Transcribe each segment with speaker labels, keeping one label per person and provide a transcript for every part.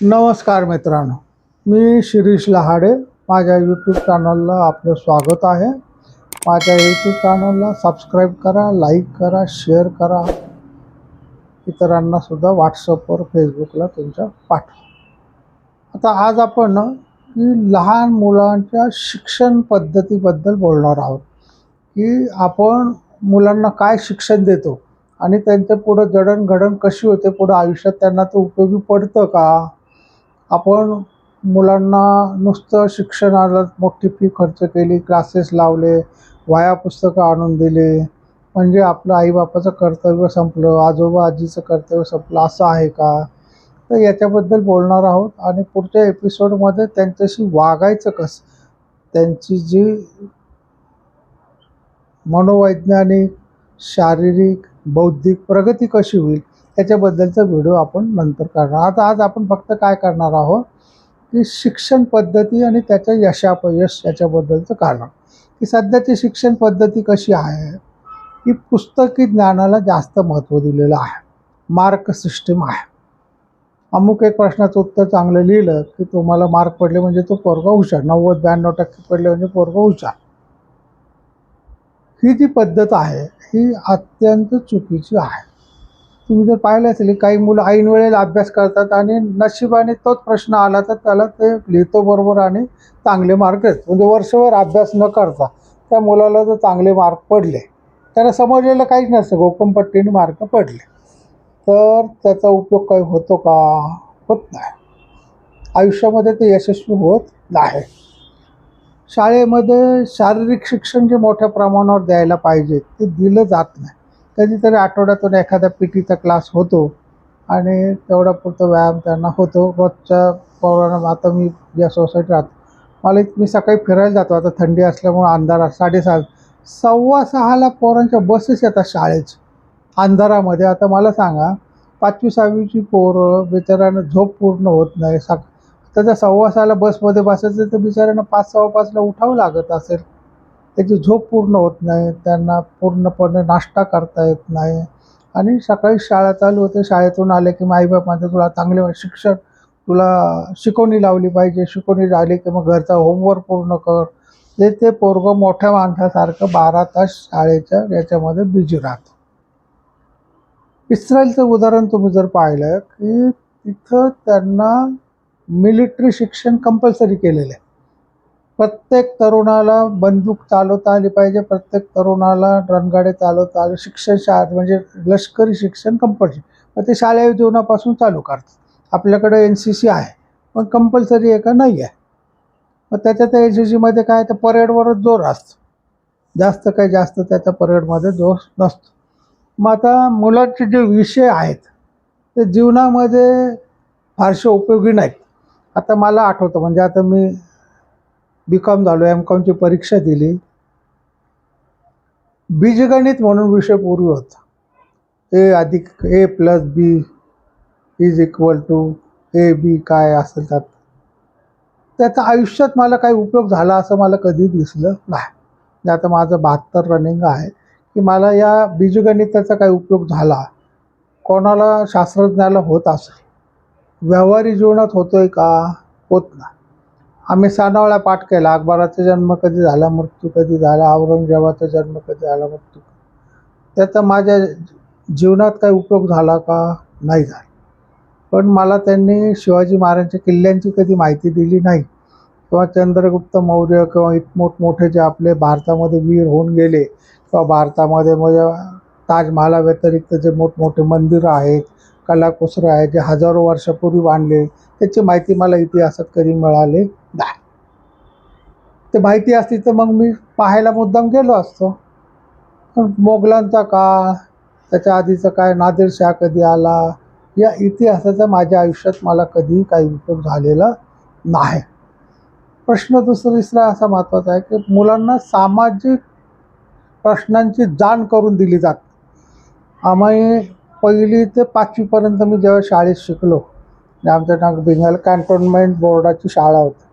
Speaker 1: नमस्कार मित्रांनो मी शिरीष लहाडे. माझ्या यूट्यूब चॅनलला आपलं स्वागत आहे. माझ्या यूट्यूब चॅनलला सबस्क्राईब करा लाईक करा शेअर करा. इतरांनासुद्धा व्हॉट्सअपवर फेसबुकला तुमच्या पाठवा. आता आज आपण की लहान मुलांच्या शिक्षण पद्धतीबद्दल बोलणार आहोत. की आपण मुलांना काय शिक्षण देतो आणि त्यांच्या पुढं जडणघडण कशी होते पुढं आयुष्यात त्यांना ते उपयोगी पडतं का? आपण मुलांना नुसतं शिक्षणाला मोठी फी खर्च केली क्लासेस लावले वह्या पुस्तकं आणून दिले म्हणजे आपलं आईबापाचं कर्तव्य संपलं आजोबा आजीचं कर्तव्य संपलं असं आहे का? तर याच्याबद्दल बोलणार आहोत आणि पुढच्या एपिसोडमध्ये त्यांच्याशी वागायचं कसं? त्यांची जी मनोवैज्ञानिक शारीरिक बौद्धिक प्रगती कशी होईल याच्याबद्दलचा व्हिडिओ आपण नंतर करणार आता आज आपण फक्त काय करणार आहोत की शिक्षण पद्धती आणि त्याचं यशापयश याच्याबद्दलचं कारण की सध्याची शिक्षण पद्धती कशी आहे की पुस्तकी ज्ञानाला जास्त महत्त्व दिलेलं आहे मार्क सिस्टीम आहे. अमुक एक प्रश्नाचं उत्तर चांगलं लिहिलं की तुम्हाला मार्क पडले म्हणजे तो पोरगा हुशार. नव्वद ब्याण्णव टक्के पडले म्हणजे पोरगा हुशार. ही जी पद्धत आहे ही अत्यंत चुकीची आहे. तुम्ही जर पाहिलं असेल काही मुलं ऐन वेळेला अभ्यास करतात आणि नशिबाने तोच प्रश्न आला तर त्याला ते लिहितो बरोबर आणि चांगले मार्क येत म्हणजे वर्षभर अभ्यास न करता त्या मुलाला जर चांगले मार्क पडले त्याला समजलेलं काहीच नसतं गोकमपट्टीने मार्क पडले. तर त्याचा उपयोग काही होतो का? होत नाही. आयुष्यामध्ये ते यशस्वी होत नाही. शाळेमध्ये शारीरिक शिक्षण जे मोठ्या प्रमाणावर द्यायला पाहिजे ते दिलं जात नाही. कधीतरी आठवड्यातून एखादा पी टीचा क्लास होतो आणि तेवढा पुरतो व्यायाम त्यांना होतो. रोजच्या पौराणा आता मी ज्या सोसायटी राहतो. मला मी सकाळी फिरायला जातो. आता थंडी असल्यामुळे अंधारा साडेसहा सव्वा सहाला पोरांच्या बसेस येतात शाळेच्या अंधारामध्ये. आता मला सांगा पाचवी सहावीची पोरं बिचाऱ्यांना झोप पूर्ण होत नाही. सक त्याच्या सव्वा सहाला बसमध्ये बसायचं तर बिचाऱ्यांना पाच सव्वा पाचला उठावं लागत असेल. त्याची झोप पूर्ण होत नाही त्यांना पूर्णपणे नाश्ता करता येत नाही. आणि सकाळी शाळा चालू होते शाळेतून आले की माईबाप म्हणते तुला चांगले शिक्षण तुला शिकवणी लावली पाहिजे शिकवणी झाली की मग घरचा होमवर्क पूर्ण कर. ते ते पोरगं मोठ्या माणसासारखं बारा तास शाळेच्या याच्यामध्ये बिझी राहत. इस्रायलचं उदाहरण तुम्ही जर पाहिलं की तिथं त्यांना मिलिटरी शिक्षण कंपल्सरी केलेलं आहे. प्रत्येक तरुणाला बंदूक चालवता आली पाहिजे प्रत्येक तरुणाला रणगाडे चालवता आले शिक्षण शा म्हणजे लष्करी शिक्षण कंपल्सरी मग ते शालेय जीवनापासून चालू करतात. आपल्याकडे एन सी सी आहे पण कंपल्सरी आहे का? नाही आहे. मग त्याच्यात एन सी सीमध्ये काय? तर परेडवरच जोर असतो. जास्त काही जास्त त्याच्या परेडमध्ये जोर नसतो. मग आता मुलांचे जे विषय आहेत ते जीवनामध्ये फारसे उपयोगी नाहीत. आता मला आठवतं म्हणजे आता मी बी कॉम झालो एम कॉमची परीक्षा दिली. बीजगणित म्हणून विषय पूर्वी होता. ए अधिक A plus B is equal to A B काय असेल त्यात. त्याचा आयुष्यात मला काही उपयोग झाला असं मला कधी दिसलं नाही. म्हणजे आता माझं बहात्तर रनिंग आहे की मला या बीजगणिताचा काही उपयोग झाला. कोणाला शास्त्रज्ञाला होत असेल. व्यावहारिक जीवनात होतोय का? होत नाही. आम्ही सानावळा पाठ केला. अकबराचा जन्म कधी झाला मृत्यू कधी झाला औरंगजेबाचा जन्म कधी झाला मृत्यू त्याचा माझ्या जीवनात काही उपयोग झाला का? नाही झाला. पण मला त्यांनी शिवाजी महाराजांच्या किल्ल्यांची कधी माहिती दिली नाही. किंवा चंद्रगुप्त मौर्य किंवा इत मोठमोठे जे आपले भारतामध्ये वीर होऊन गेले किंवा भारतामध्ये म्हणजे ताजमहालाव्यतिरिक्त जे मोठमोठे मंदिरं आहेत कलाकुसरं आहेत जे हजारो वर्षापूर्वी बांधले त्याची माहिती मला इतिहासात कधी मिळाली ते माहिती असती तर मग मी पाहायला मुद्दाम गेलो असतो. पण मोगलांचा काळ त्याच्या आधीचं काय नादिरशाह कधी आला? या इतिहासाचा माझ्या आयुष्यात मला कधीही काही उपयोग झालेला नाही. प्रश्न दुसरा तिसरा असा महत्त्वाचा आहे की मुलांना सामाजिक प्रश्नांची जाण करून दिली जाते. आम्ही पहिली ते पाचवीपर्यंत मी जेव्हा शाळेत शिकलो आमच्या नाग बिंगाल कॅन्टोन्मेंट बोर्डाची शाळा होती.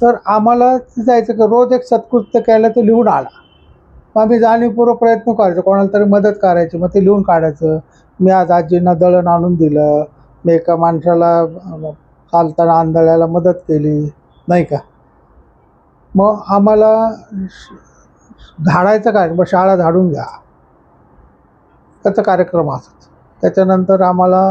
Speaker 1: तर आम्हाला जायचं की? रोज एक सत्कृत्य केलं ते लिहून आला. मग आम्ही जाणीवपूर्वक प्रयत्न करायचो. कोणाला तरी मदत करायची मग ते लिहून काढायचं. मी आज आजींना दळण आणून दिलं. मी एका माणसाला चालताना आंधळ्याला मदत केली. नाही का? मग आम्हाला श- झाडायचं काय? मग शाळा झाडून घ्या. त्याचा कार्यक्रम असत त्याच्यानंतर आम्हाला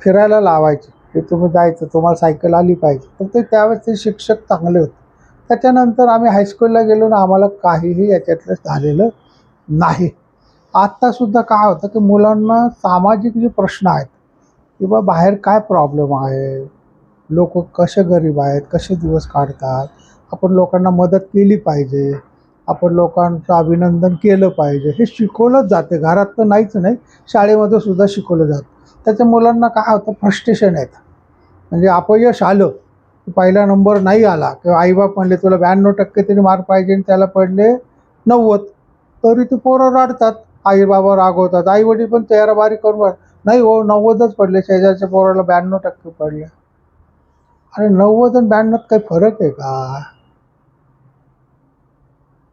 Speaker 1: फिरायला लावायचे. की तुम्ही जायचं तुम्हाला सायकल आली पाहिजे. तर ते त्यावेळेस ते शिक्षक चांगले होते. त्याच्यानंतर आम्ही हायस्कूलला गेलो ना आम्हाला काहीही याच्यातलं झालेलं नाही. आत्तासुद्धा काय होतं की मुलांना सामाजिक जे प्रश्न आहेत किंवा बाहेर काय प्रॉब्लेम आहे? लोक कसे गरीब आहेत? कसे दिवस काढतात? आपण लोकांना मदत केली पाहिजे. आपण लोकांचं अभिनंदन केलं पाहिजे. हे शिकवलंच जाते. घरात तर नाहीच नाही शाळेमध्ये सुद्धा शिकवलं जातं. त्याच्या मुलांना काय होतं फ्रस्ट्रेशन येतं. म्हणजे अपयश आलं की पहिला नंबर नाही आला किंवा आईबाप म्हणले तुला ब्याण्णव टक्के तरी मार्क पाहिजे आणि त्याला पडले नव्वद. तरी ते पोरं रडतात आई बाबा रागवतात आई वडील पण तेरा बारी करून नाही हो नव्वदच पडले शेजारच्या पोराला ब्याण्णव टक्के पडले. अरे नव्वद आणि ब्याण्णव काही फरक आहे का?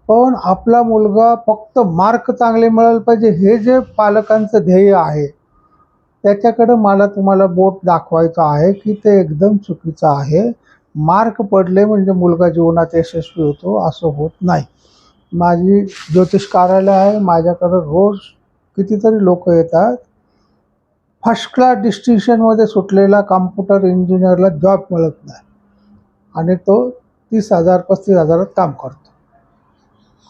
Speaker 1: पण आपला मुलगा फक्त मार्क चांगले मिळायला पाहिजे हे जे पालकांचं ध्येय आहे त्याच्याकडं मला तुम्हाला बोट दाखवायचं आहे की ते एकदम चुकीचं आहे. मार्क पडले म्हणजे मुलगा जीवनात यशस्वी होतो असं होत नाही. माझी ज्योतिष कार्यालय आहे माझ्याकडं रोज कितीतरी लोक येतात. फर्स्ट क्लास डिस्टिंक्शनमध्ये सुटलेला कॉम्प्युटर इंजिनियरला जॉब मिळत नाही. आणि तो तीस हजार पस्तीस हजारात काम करतो.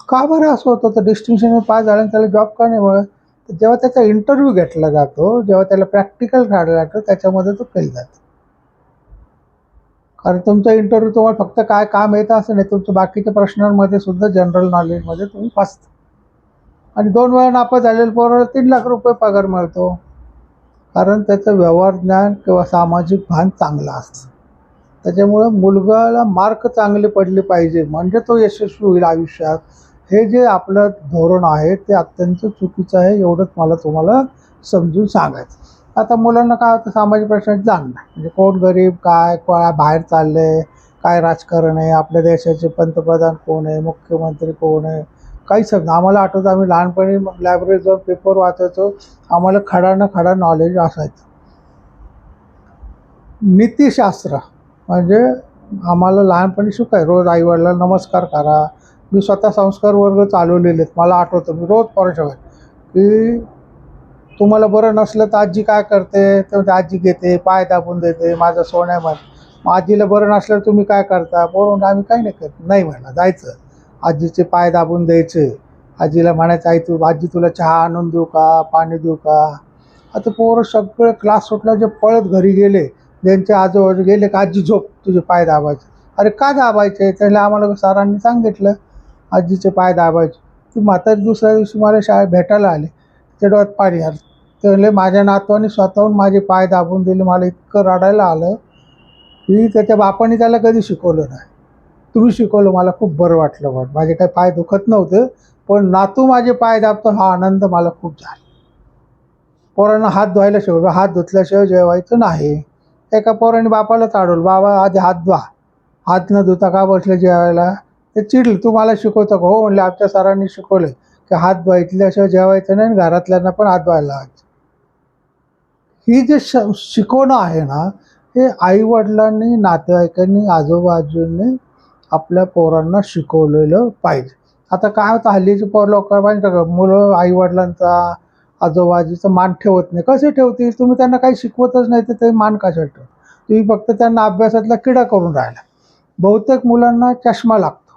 Speaker 1: का बरं असं होतं? तर डिस्टिंक्शन पास झालं त्याला जॉब का नाही मिळत? जेव्हा त्याचा इंटरव्ह्यू घेतला जातो जेव्हा त्याला प्रॅक्टिकल काढला जातो त्याच्यामध्ये तो फेल जातो. कारण तुमचा इंटरव्ह्यू तुम्हाला फक्त काय काम येतं असं नाही तुमचं बाकीच्या प्रश्नांमध्ये सुद्धा जनरल नॉलेजमध्ये तुम्ही फसता. आणि दोन वेळा नापास झालेल्या पोराला तीन लाख रुपये पगार मिळतो. कारण त्याचं व्यवहार ज्ञान किंवा सामाजिक भान चांगलं असतं. त्याच्यामुळं मुलगाला मार्क चांगले पडले पाहिजे. म्हणजे तो यशस्वी होईल आयुष्यात. हे जे आपलं धोरण आहे ते अत्यंत चुकीचं आहे एवढंच मला तुम्हाला समजून सांगायचं आता मुलांना काय होतं सामाजिक प्रश्नाची जाण नाही. म्हणजे कोण गरीब काय काय बाहेर चाललंय काय राजकारण आहे आपल्या देशाचे पंतप्रधान कोण आहे मुख्यमंत्री कोण आहे काही समजा आम्हाला आठवतं आम्ही लहानपणी लायब्ररीत जाऊन पेपर वाचायचो आम्हाला खडा न खडा नॉलेज असायचं. नीतीशास्त्र म्हणजे आम्हाला लहानपणी शिकाय रोज आईवडिला नमस्कार करा मी स्वतः संस्कार वर्ग चालवलेले आहेत. मला आठवतं. मी रोज पोरं की तुम्हाला बरं नसलं तर आजी काय करते? तर आजी घेते पाय दाबून देते माझं सोन्यामध्ये मग आजीला बरं नसलं तुम्ही काय करता? बोलून आम्ही काही नाही करत. नाही म्हणा जायचं. आजीचे पाय दाबून द्यायचे. आजीला म्हणायचं आई तू आजी तुला चहा आणून देऊ का? पाणी देऊ का? आता पोरं सगळं क्लास सुटला जे पळत घरी गेले ज्यांचे आजोबाजू गेले का आजी झोप तुझे पाय दाबायचे. अरे का दाबायचे? त्याला आम्हाला सरांनी सांगितलं. आजीचे पाय दाबायचे. ती म्हातारी दुसऱ्या दिवशी मला शाळेत भेटायला आले. त्या डोळ्यात पाणी आलं. ते माझ्या नातवाने स्वतःहून माझे पाय दाबून दिले. मला इतकं रडायला आलं की त्याच्या बापाने त्याला कधी शिकवलं नाही. तुम्ही शिकवलं मला खूप बरं वाटलं बघ माझे काही पाय दुखत नव्हते पण नातू माझे पाय दाबतो हा आनंद मला खूप झाला. पोरांना हात धुवायला शिकवलं. हात धुतल्याशिवाय जेवायचं नाही. एका पोराने बापाला चाडवलं बाबा आधी हात धुवा. हात न धुता का बसले जेवायला? ते चिडले तू मला शिकवतो का? हो म्हणले आमच्या सरांनी शिकवलं की हात धुवायतल्याशिवाय जेवायचं नाही आणि घरातल्यांना पण हात धुवायला लावायचे. ही जे श शिकवणं आहे ना हे आईवडिलांनी नातेवाईकांनी आजूबाजूंनी आपल्या पोरांना शिकवलेलं पाहिजे. आता काय होतं हल्लीची पोर लोक माहिती का मुलं आईवडिलांचा आजोबाजीचा मान ठेवत नाही. कसे ठेवतील? तुम्ही त्यांना काही शिकवतच नाही तर ते मान कशा ठेव तुम्ही फक्त त्यांना अभ्यासातला किडा करून राहिला. बहुतेक मुलांना चष्मा लागतो.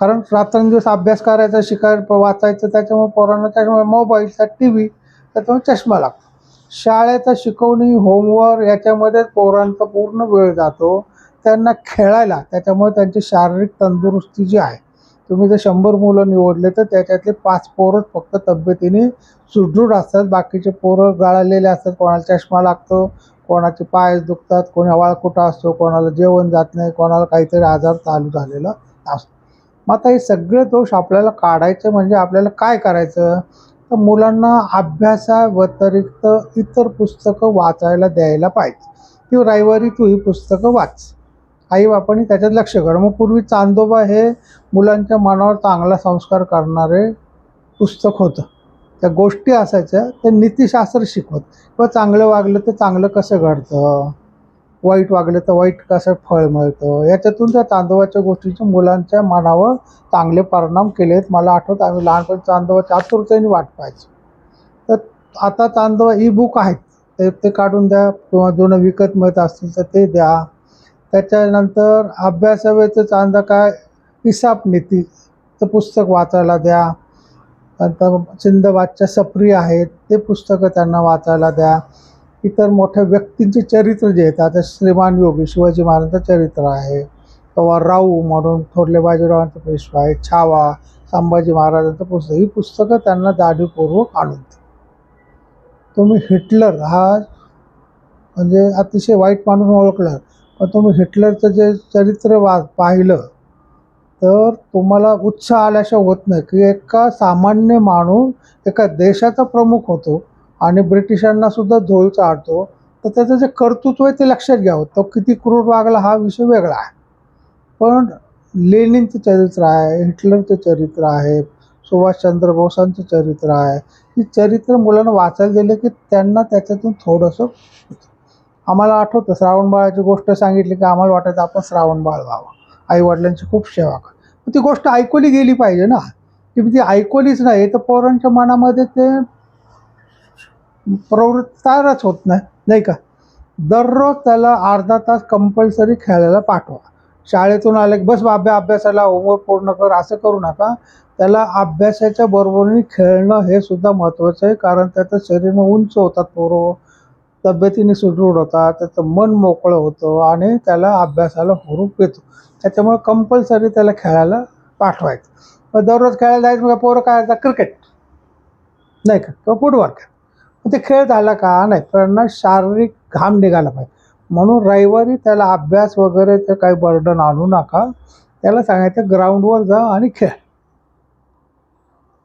Speaker 1: कारण रात्रंदिवस अभ्यास करायचा शिकाय वाचायचं त्याच्यामुळे पोरांना त्याच्यामुळे मोबाईलचा टी व्ही त्याच्यामुळे चष्मा लागतो. शाळेचा शिकवणी होमवर्क याच्यामध्ये पोरांचा पूर्ण वेळ जातो. त्यांना खेळायला त्याच्यामुळे त्यांची शारीरिक तंदुरुस्ती जी आहे तुम्ही जर शंभर मुलं निवडले तर त्याच्यातले पाच पोरं फक्त तब्येतीने सुदृढ असतात. बाकीचे पोरं गळालेले असतात. कोणाला चष्मा लागतो कोणाचे पाय दुखतात कोणी कुठं असतो कोणाला जेवण जात नाही कोणाला काहीतरी आजार चालू झालेला असतो. मग आता हे सगळे दोष आपल्याला काढायचे म्हणजे आपल्याला काय करायचं? तर मुलांना अभ्यासाव्यतिरिक्त इतर पुस्तकं वाचायला द्यायला पाहिजे. किंवा रविवारी तू ही पुस्तकं वाच. आई बापांनी त्याच्यात लक्ष कर मग पूर्वी चांदोबा हे मुलांच्या मनावर चांगला संस्कार करणारे पुस्तक होतं. त्या गोष्टी असायच्या ते नीतिशास्त्र शिकवत. किंवा चांगलं वागलं तर चांगलं कसं घडतं? वाईट वागलं तर वाईट कसं फळ मिळतं? याच्यातून त्या तांदळाच्या गोष्टीचे मुलांच्या मनावर चांगले परिणाम केलेत मला आठवत आम्ही लहानपणी चांदोबाच्या आतुरतेने वाट पाहायचो. तर आता चांदोबा ई बुक आहेत. ते ते काढून द्या किंवा जुनं विकत मिळत असतील तर ते द्या. त्याच्यानंतर अभ्यासावेचं चांदा काय? हिसाब नीतीचं पुस्तक वाचायला द्या. नंतर सिंदबादच्या सप्री आहेत. ते पुस्तकं त्यांना वाचायला द्या. इतर मोठ्या व्यक्तींचे चरित्र जे आहेत आता श्रीमान योगी शिवाजी महाराजांचं चरित्र आहे. किंवा राऊ म्हणून थोरले बाजीरावांचं पेशवा आहे. छावा संभाजी महाराजांचं पुस्तक ही पुस्तकं त्यांना जाणीवपूर्वक आणून तुम्ही हिटलर हा म्हणजे अतिशय वाईट माणूस ओळखला. पण तुम्ही हिटलरचं जे चरित्र वा पाहिलं तर तुम्हाला उत्साह आल्याशिवाय होत नाही की एका सामान्य माणूस एका देशाचा प्रमुख होतो. आणि ब्रिटिशांना सुद्धा झोल चाडतो तर त्याचं जे कर्तृत्व आहे ते लक्षात घ्यावं. तो किती क्रूर वागला हा विषय वेगळा आहे. पण लेनिनचं चरित्र आहे हिटलरचं चरित्र आहे सुभाषचंद्र बोसांचं चरित्र आहे. ही चरित्र मुलांना वाचायला गेलं की त्यांना त्याच्यातून थोडंसं आम्हाला आठवतं. श्रावणबाळाची गोष्ट सांगितली की आम्हाला वाटायचं आपण श्रावणबाळ व्हावं. आईवडिलांची खूप सेवा कर. ती गोष्ट ऐकवली गेली पाहिजे ना. की ती ऐकवलीच नाही. तर पोरांच्या मनामध्ये ते प्रवृत्तारच होत नाही नाही का? दररोज त्याला अर्धा तास कंपल्सरी खेळायला पाठवा. शाळेतून आले की बस बाब्या अभ्यासाला होमवर्क पूर्ण कर असं करू नका. त्याला अभ्यासाच्या बरोबरीने खेळणं हे सुद्धा महत्त्वाचं आहे कारण त्याचं शरीर उंच होतात पोरं. तब्येतीने सुदृढ होतात त्याचं मन मोकळं होतं आणि त्याला अभ्यासाला हुरूप येतो त्याच्यामुळे कंपल्सरी त्याला खेळायला पाठवायचं. मग दररोज खेळायला जायचं मग पोरं काय क्रिकेट नाही का? किंवा फुटबॉल खेळ ते खेळ झाला का? नाही त्यांना शारीरिक घाम निघाला पाहिजे. म्हणून रविवारी त्याला अभ्यास वगैरे ते काही बर्डन आणू नका. त्याला सांगायचं ग्राउंडवर जा आणि खेळ.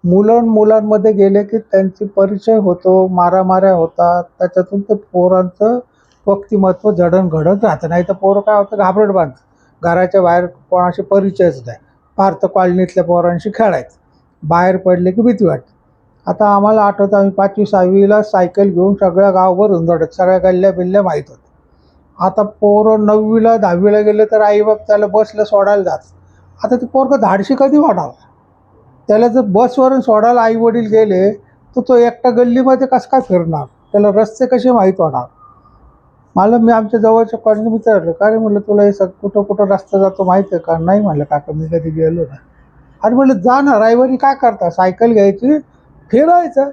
Speaker 1: मुलं मुलांमध्ये गेले की त्यांची परिचय होतो मारामाऱ्या होतात. त्याच्यातून ते पोरांचं व्यक्तिमत्व जडण घडत राहतं. नाही तर पोरं काय होतं घाबरट बांधतं घराच्या बाहेर कोणाशी परिचयच नाही. फार तर कॉलनीतल्या पोरांशी खेळायचं. बाहेर पडले की भीती वाटते. आता आम्हाला आठवतं आम्ही पाचवी सहावीला सायकल घेऊन सगळ्या गावभर उंदडत सगळ्या गल्ल्या बिल्ल्या माहीत होत्या. आता पोरं नववीला दहावीला गेले तर आईबाप त्याला बसला सोडायला जात आता ते पोरगं धाडशी कधी वाढावं त्याला जर बसवरून सोडायला आई वडील गेले तर तो एकटा गल्लीमध्ये कसं काय फिरणार? त्याला रस्ते कसे माहीत होणार? मला मी आमच्या जवळच्या कॉलनी विचारलं का रे म्हटलं तुला हे सग कुठं कुठं रस्ता जातो माहीत आहे का? नाही म्हणलं काका मी कधी गेलो ना अरे म्हटलं जा ना रविवारी काय करता सायकल घ्यायची फिरायचं.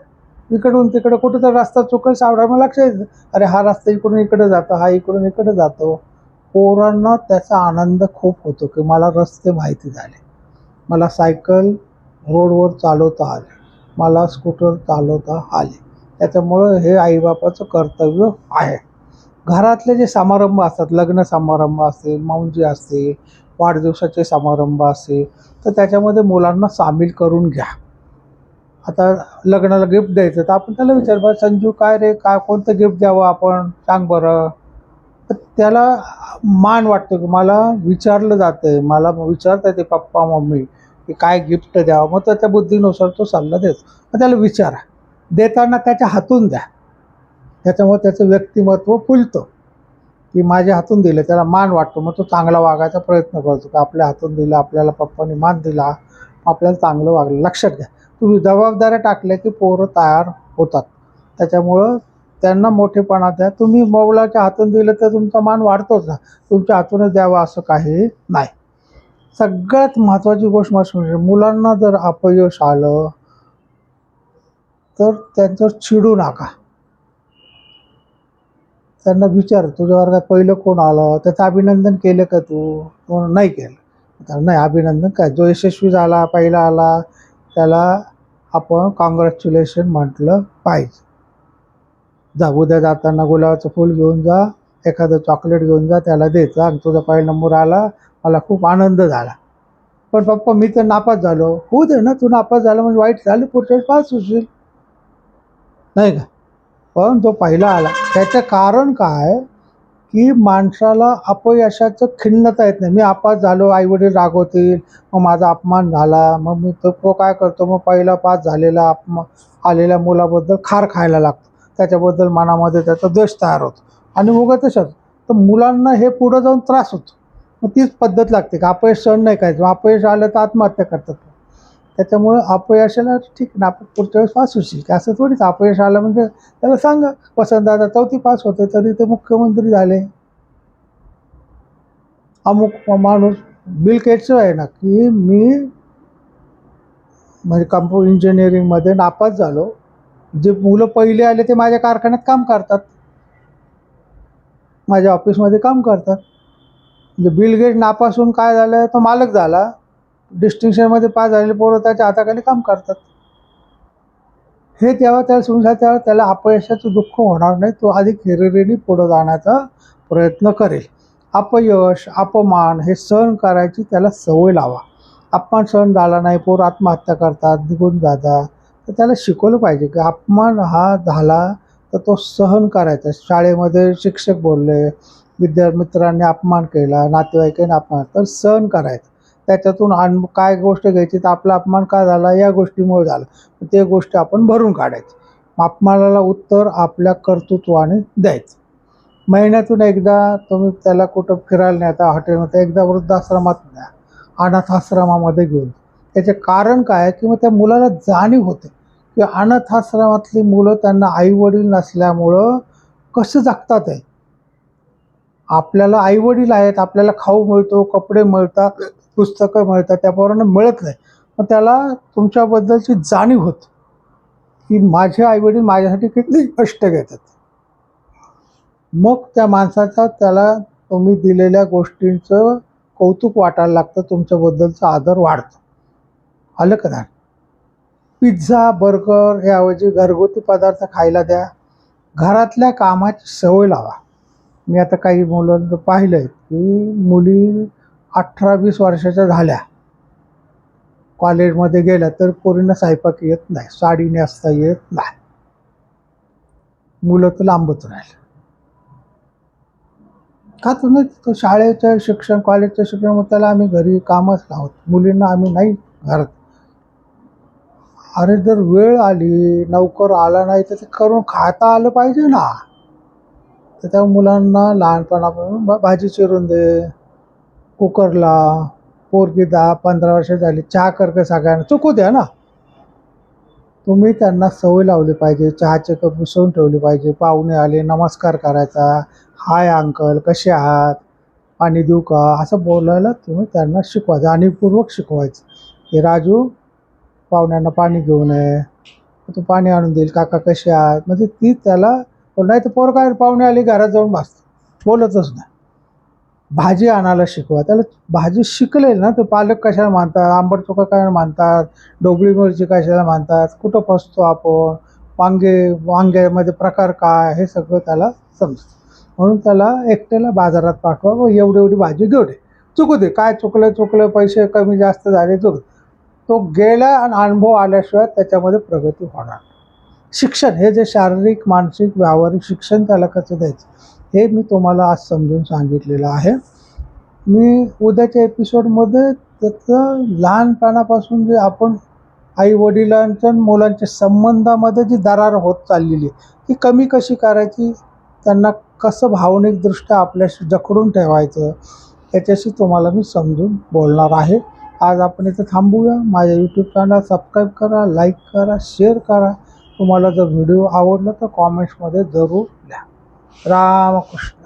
Speaker 1: इकडून तिकडे कुठं तर रस्ता चुकल सावडा मग लक्ष यायचं अरे हा रस्ता इकडून इकडे जातो हा इकडून इकडे जातो. पोरांना त्याचा आनंद खूप होतो की मला रस्ते माहिती झाले. मला सायकल रोडवर चालवता आले. मला स्कूटर चालवता आले. त्याच्यामुळं हे आईबापाचं कर्तव्य आहे. घरातले जे समारंभ असतात लग्न समारंभ असतील मौंजी असतील वाढदिवसाचे समारंभ असतील तर त्याच्यामध्ये मुलांना सामील करून घ्या. आता लग्नाला गिफ्ट द्यायचं तर आपण त्याला विचार बा संजू काय रे काय कोणतं गिफ्ट द्यावं आपण? सांग बरं. त्याला मान वाटतो की मला विचारलं जातं आहे मला विचारता येते पप्पा मम्मी की काय गिफ्ट द्यावं? मग त्याच्या बुद्धीनुसार तो सल्ला देतो. मग त्याला विचारा. देताना त्याच्या हातून द्या. त्याच्यामुळे त्याचं व्यक्तिमत्व फुलतं. की माझ्या हातून दिलं त्याला मान वाटतो. मग तो चांगला वागायचा प्रयत्न करतो. की आपल्या हातून दिलं आपल्याला पप्पाने मान दिला आपल्याला चांगलं वागलं. लक्षात घ्या. तुम्ही जबाबदाऱ्या टाकल्या की पोरं तयार होतात. त्याच्यामुळं त्यांना मोठेपणा द्या. तुम्ही मौलाच्या हातून दिलं तर तुमचा मान वाढतोच ना. तुमच्या हातूनच द्यावं असं काही नाही. सगळ्यात महत्त्वाची गोष्ट म्हणजे, म्हणजे मुलांना जर अपयश आलं तर त्यांचं चिडू नका. त्यांना विचार तुझ्या वर्गात पहिलं कोण आलं? त्याचं अभिनंदन केलं का तू? नाही केलं. नाही अभिनंदन काय? जो यशस्वी झाला पहिला आला त्याला आपण कॉंग्रॅच्युलेशन म्हटलं पाहिजे. जा उद्या जाताना गुलाबाचं फूल घेऊन जा एखादं चॉकलेट घेऊन जा त्याला दे आणि तुझा पहिला नंबर आला मला खूप आनंद झाला. पण पप्पा मी तर नापास झालो. होऊ दे ना तू नापास झाला म्हणजे वाईट झालं पुढच्या पास होशील. नाही का? पण जो पहिला आला त्याचं कारण काय? की माणसाला अपयशाचं खिन्नता येत नाही. मी आपात झालो आईवडील रागवतील मग माझा अपमान झाला मग मी तो तो काय करतो? मग पहिला पास झालेला अपमा आलेल्या मुलाबद्दल खार खायला लागतो. त्याच्याबद्दल मनामध्ये त्याचा द्वेष तयार होतो. आणि उगा तशाच तर मुलांना हे पुढं जाऊन त्रास होतो. मग तीच पद्धत लागते का? अपयश सहन नाही करायचं. मग अपयश आलं तर आत्महत्या करतात. त्याच्यामुळं अपयशाला ठीक ना आपण पुढच्या वेळेस पास होशील. की असं थोडीच अपयश आलं म्हणजे त्याला सांगा वसंतदादा चौथी पास होते तरी ते मुख्यमंत्री झाले. अमुक माणूस बिल गेट्स आहे ना की मी म्हणजे कम्प्युटर इंजिनिअरिंगमध्ये नापास झालो. जे मुलं पहिले आले ते माझ्या कारखान्यात काम करतात. माझ्या ऑफिसमध्ये काम करतात. म्हणजे बिल गेट नापास होऊन काय झालं तो मालक झाला. डिस्टिंक्शनमध्ये पास झालेले पोरं त्याच्या हाताखाली काम करतात. हे तेव्हा त्याला समजा तेव्हा त्याला अपयशाचं दुःख होणार नाही तो अधिक हिरिरीने पुढं जाण्याचा प्रयत्न करेल. अपयश अपमान हे सहन करायची त्याला सवय लावा. अपमान सहन झाला नाही पोर आत्महत्या करतात निघून जातात. तर त्याला शिकवलं पाहिजे की अपमान हा झाला तर तो सहन करायचा. शाळेमध्ये शिक्षक बोलले विद्या मित्रांनी अपमान केला नातेवाईकांनी अपमान तर सहन करायचं. त्याच्यातून अन काय गोष्ट घ्यायची तर आपला अपमान का झाला? या गोष्टीमुळे झालं. ते गोष्टी आपण भरून काढायची. अपमानाला उत्तर आपल्या कर्तृत्वाने द्यायचं. महिन्यातून एकदा तुम्ही त्याला कुठं फिरायला नेता हॉटेलमध्ये एकदा वृद्धाश्रमात न्या अनाथाश्रमामध्ये घेऊन त्याचे कारण काय आहे? की मग त्या मुलाला जाणीव होते. की अनाथाश्रमातली मुलं त्यांना आईवडील नसल्यामुळं कसं जगतात आहे आपल्याला आईवडील आहेत आपल्याला खाऊ मिळतो कपडे मिळतात पुस्तकं मिळतात त्या पोरांना मिळत नाही. मग त्याला तुमच्याबद्दलची जाणीव होत. की माझे आईवडील माझ्यासाठी किती कष्ट घेतात. मग त्या माणसाचा त्याला तुम्ही दिलेल्या गोष्टींचं कौतुक वाटायला लागतं तुमच्याबद्दलचा आदर वाढतो. आलं का नाही? पिझ्झा बर्गर याऐवजी घरगुती पदार्थ खायला द्या. घरातल्या कामाची सवय लावा. मी आता काही मुलांचं पाहिलं आहे की मुली अठरा वीस वर्षाच्या झाल्या. कॉलेजमध्ये गेल्या तर पोरींना स्वयंपाक येत नाही साडी नेसता येत नाही. मुलं तर लांबच राहिलं. का तर नाही तो शाळेचं शिक्षण कॉलेजचं शिक्षण मग त्याला आम्ही घरी कामच लावत. मुलींना आम्ही नाही घरात. अरे जर वेळ आली नौकर आला नाही तर ते करून खाता आलं पाहिजे ना. तर त्या मुलांना लहानपणापासून भाजी चिरून दे. कुकरला पोरगी दहा पंधरा वर्ष झाली चहा करके सगळ्यांना? चुकू द्या ना. तुम्ही त्यांना सवय लावली पाहिजे चहाचे कप बसवून ठेवली पाहिजे पाहुणे आले नमस्कार करायचा हाय अंकल कसे आहात? पाणी देऊ का? असं बोलायला तुम्ही त्यांना शिकवा जाणीवपूर्वक शिकवायचं. की राजू पाहुण्यांना पाणी घेऊन ये तू पाणी आणून देईल. काका कसे आहात? म्हणजे ती त्याला नाही तर पोर काय पाहुणे आली घरात जाऊन बसतो बोलतच नाही. भाजी आणायला शिकवा. त्याला भाजी शिकलेल ना तर पालक कशाला मानतात? आंबट चोखा काय मानतात? डोबळी मिरची कशाला मानतात? कुठं फसतो आपण? वांगे वांग्यामध्ये प्रकार काय? हे सगळं त्याला समजतं. म्हणून त्याला एकट्याला बाजारात पाठवा व एवढी एवढी भाजी घेऊ दे चुकू दे. काय चुकलं चुकलं पैसे कमी जास्त झाले चुक. तो गेला आणि अनुभव आल्याशिवाय त्याच्यामध्ये प्रगती होणार शिक्षण हे जे शारीरिक मानसिक व्यावहारिक शिक्षण त्याला कसं द्यायचं? हे मी तुम्हाला आज समजून सांगितलेलं आहे. मी उद्याच्या एपिसोडमध्ये त्याचं लहानपणापासून जे आपण आई वडिलांच्या मुलांच्या संबंधामध्ये जी दरार होत चाललेली आहे ती कमी कशी करायची त्यांना कसं भावनिकदृष्ट्या आपल्याशी जखडून ठेवायचं याच्याशी तुम्हाला मी समजून बोलणार आहे. आज आपण इथं थांबूया. माझ्या यूट्यूब चॅनल सबस्क्राईब करा लाईक करा शेअर करा. तुम्हाला जर व्हिडिओ आवडला तर कॉमेंट्समध्ये जरूर द्या రామకృష్ణ